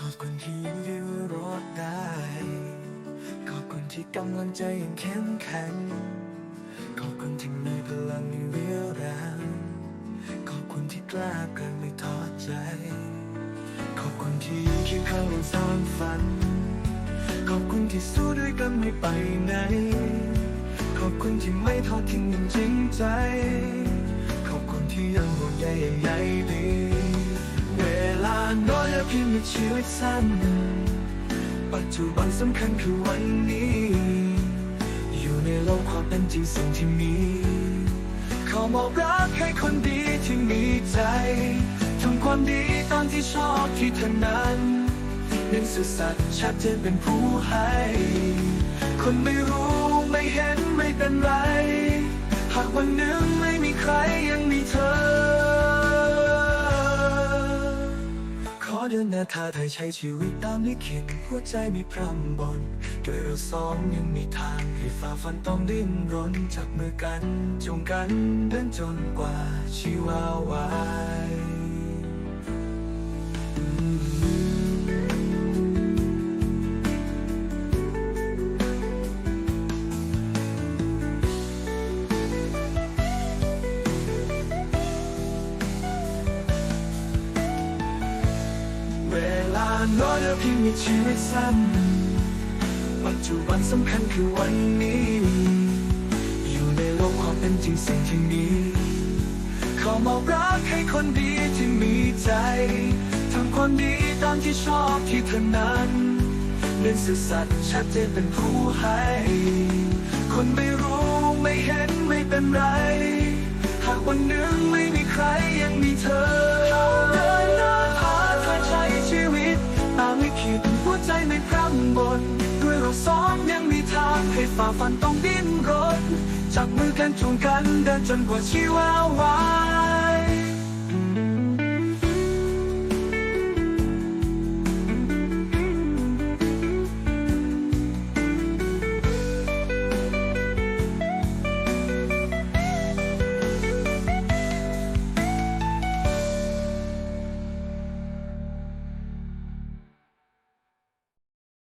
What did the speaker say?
ขอบคุณที่ยังยืนรอดได้ ขอบคุณที่กำลังใจยังเข้มแข็ง ขอบคุณที่มีพลังมีเรี่ยวแรงขอบคุณที่กล้าเกินไม่ท้อใจ ขอบคุณที่ยืนเคียงข้างเราสร้างฝัน ขอบคุณที่สู้ด้วยกันไม่ไปไหน ขอบคุณที่ไม่ทอดทิ้งอย่างจริงใจาน้อยและเพียงในชีวิตสั้น ปัจจุบันสำคัญคือวันนี้ อยู่ในโลกความเป็นจริงสิ่งที่มี ขอมอบรักให้คนดีที่มีใจทำความดีตอนที่ชอบที่ถนัดเน้นสื่อสัตย์ชัดเจนเป็นผู้ให้ คนไม่รู้ไม่เห็นไม่เป็นไร หากวันหนึ่งไม่มีใครยังมีเธอ เดินหน้าท้าทายใช้ชีวิตตามลิขิตหัวใจมีพร่ำบนด้วยเราสองยังมีทางให้ฝ่าฟันต้องดิ้นรนจับมือกัน จงกันเดินจนกว่าชีวาวาย ลาน้อยและเพียงมีชีวิตสั้น ปัจจุบันสำคัญคือวันนี้ อยู่ในโลกความเป็นจริงสิ่งที่มี ขอมอบรักให้คนดีที่มีใจทำความดีตามที่ชอบที่เธอนั้นเน้นสื่อสัตย์ชัดเจนเป็นผู้ให้ คนไม่รู้ไม่เห็นไม่เป็นไร หากวันหนึ่งไม่มีใครยังมีเธอ ยังมีทางให้ฝ่าฟันต้องดิ้นรนจับมือกันจูงกันเดินจนกว่าชีวาวา